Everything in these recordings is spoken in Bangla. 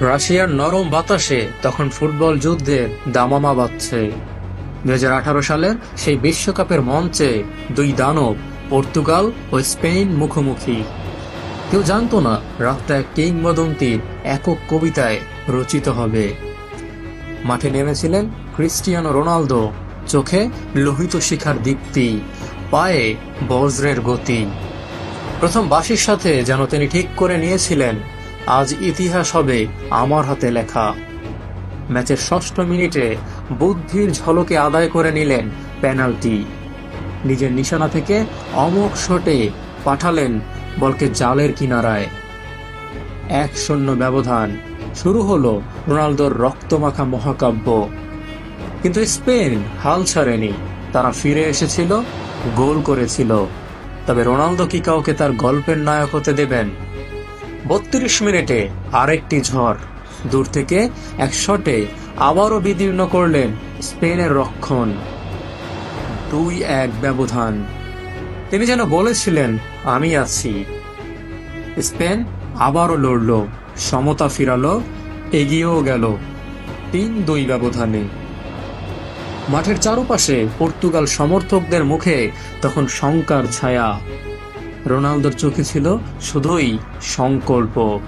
রাশিয়ার নরম বাতাসে তখন ফুটবল যুদ্ধের দামামা বাজছে দু হাজার সালের সেই বিশ্বকাপের মঞ্চে দুই দানব, পর্তুগাল ও স্পেন মুখোমুখি। কেউ জানতো না রাতটা এক কিংবদন্তির একক কবিতায় রচিত হবে। মাঠে নেমেছিলেন ক্রিস্টিয়ানো রোনালদো, চোখে লোহিত শিখার দীপ্তি, পায়ে বজ্রের গতি। প্রথম বাসির সাথে যেন তিনি ঠিক করে নিয়েছিলেন আজ ইতিহাস হবে আমার হাতে লেখা। ম্যাচের ষষ্ঠ মিনিটে বুদ্ধির ঝলকে আদায় করে নিলেন পেনাল্টি। নিজের নিশানা থেকে অমোক শটে পাঠালেন বলকে জালের কিনারায়। এক শূন্য ব্যবধান। শুরু হলো রোনালদোর রক্তমাখা মহাকাব্য। কিন্তু স্পেন হাল ছাড়েনি। তারা ফিরে এসেছিল, গোল করেছিল। তবে রোনালদো কি কাউকে তার গল্পের নায়ক হতে দেবেন? বত্রিশ মিনিটে আরেকটি ঝড়। দূর থেকে এক শটে আবারও বিদীর্ণ করলেন স্পেনের রক্ষণ। দুই এক ব্যবধান। তিনি যেন বলেছিলেন, আমি আছি। স্পেন আবারও লড়ল, সমতা ফিরালো, এগিয়েও গেল তিন দুই ব্যবধানে। মাঠের চারপাশে পর্তুগাল সমর্থকদের মুখে তখন শঙ্কার ছায়া। রোনালদোর চোখে ছিল শুধুই সংকল্প।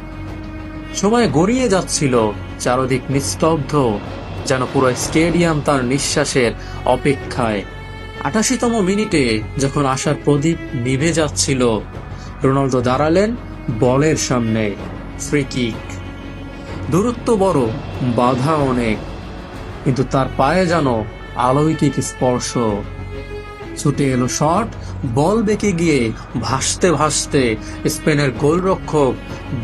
সময় গড়িয়ে যাচ্ছিল, চারদিক নিস্তব্ধ, যেন পুরো স্টেডিয়াম তার নিঃশ্বাসের অপেক্ষায়। আটাশিতম মিনিটে যখন আশার প্রদীপ নিভে যাচ্ছিল, রোনালদো দাঁড়ালেন বলের সামনে ফ্রি কিক দূরত্ব বড়, বাধা অনেক, কিন্তু তার পায়ে যেন আলৌকিক স্পর্শ। ছুটে এলো শট বল বেঁকে গিয়ে ভাসতে ভাসতে স্পেনের গোলরক্ষক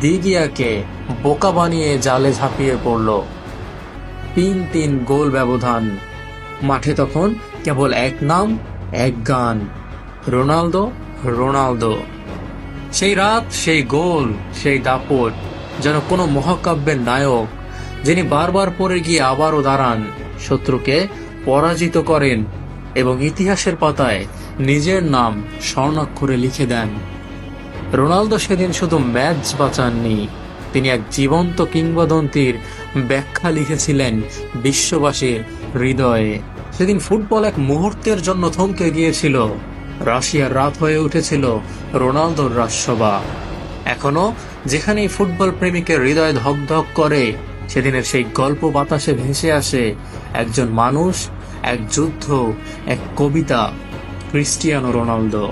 দিগিয়াকে বোকা বানিয়ে জালে ঝাঁপিয়ে পড়ল। তিন তিন গোল ব্যবধান। মাঠে তখন কেবল এক নাম, এক গান, রোনালদো রোনালদো। সেই রাত, সেই গোল, সেই দাপট, যেন কোনো মহাকাব্যের নায়ক, যিনি বারবার পরে গিয়ে আবারও দাঁড়ান, শত্রুকে পরাজিত করেন এবং ইতিহাসের পাতায় নিজের নাম স্বর্ণাক্ষরে লিখে দেন। রোনালদো সেদিন শুধু ম্যাচ বাঁচাননি, তিনি এক জীবন্ত কিংবদন্তির ব্যাখ্যা লিখেছিলেন বিশ্ববাসীর হৃদয়ে। সেদিন ফুটবল এক মুহূর্তের জন্য থমকে গিয়েছিল, রাশিয়ার রাত হয়ে উঠেছিল রোনালদোর রাজসভা। এখনও যেখানেই ফুটবল প্রেমিকের হৃদয় ধকধক করে, সেদিনের সেই গল্প বাতাসে ভেসে আসে একজন মানুষ এক যুদ্ধ এক কবিতা ক্রিস্টিয়ানো রোনালদো।